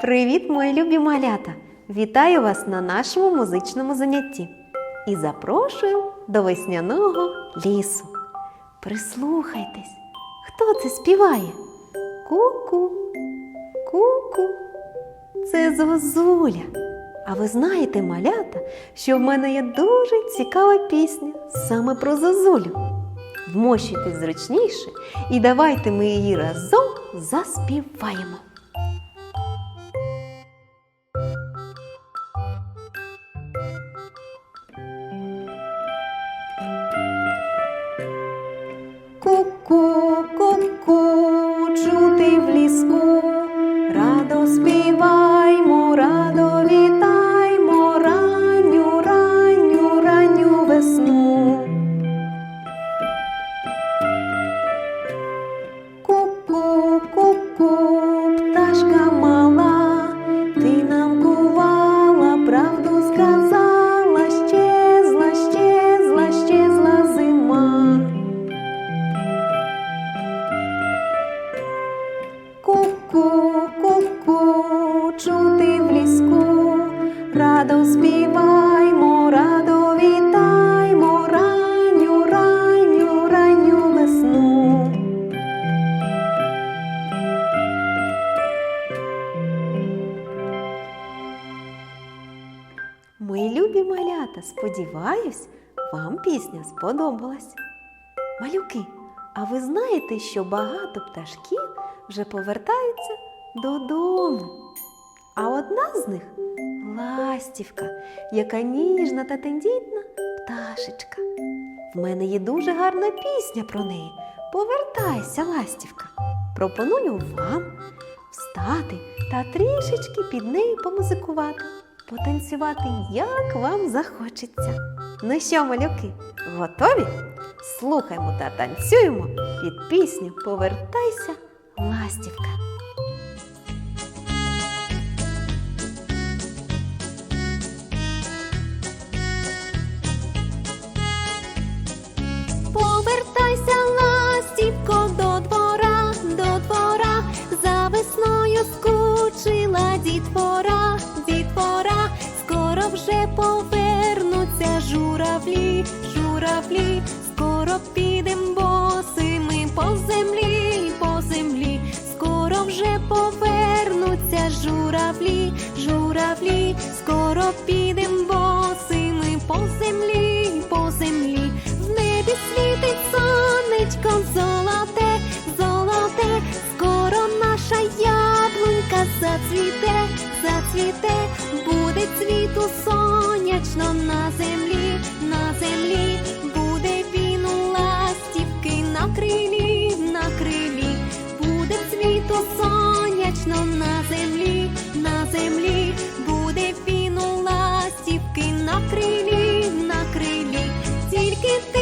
Привіт, мої любі малята! Вітаю вас на нашому музичному занятті і запрошую до весняного лісу. Прислухайтесь, хто це співає? Ку-ку, ку-ку. Це Зозуля. А ви знаєте, малята, що в мене є дуже цікава пісня саме про Зозулю. Вмощуйтесь зручніше і давайте ми її разом заспіваємо. Радо співаймо, радо вітаймо, ранню, ранню, ранню весну. Мої любі малята, сподіваюсь, вам пісня сподобалась. Малюки, а ви знаєте, що багато пташків вже повертаються додому. А одна з них ластівка, яка ніжна та тендітна пташечка. В мене є дуже гарна пісня про неї. Повертайся, ластівка. Пропоную вам встати та трішечки під нею помузикувати, потанцювати, як вам захочеться. Ну що, малюки, готові? Слухаймо та танцюємо під пісню Повертайся, ластівка. Журавлі, журавлі, скоро підем босими по землі, по землі, скоро вже повернуться журавлі, журавлі, скоро підем босими по землі, по землі, в небі світить сонечко золоте, золоте, скоро наша яблунька зацвіте, зацвіте, буде цвіту сонячно на землі, крилі, на крилі, тільки ти,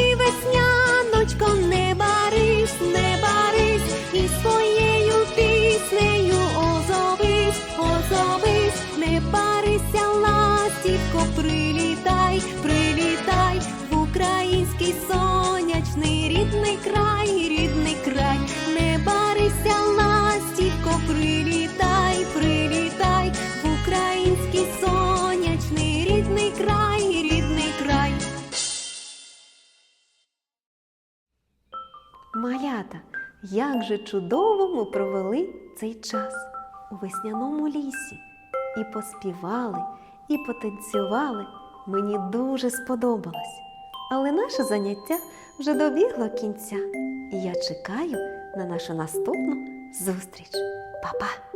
Малята, як же чудово ми провели цей час у весняному лісі. І поспівали, і потанцювали. Мені дуже сподобалось. Але наше заняття вже добігло кінця, і я чекаю на нашу наступну зустріч. Па-па!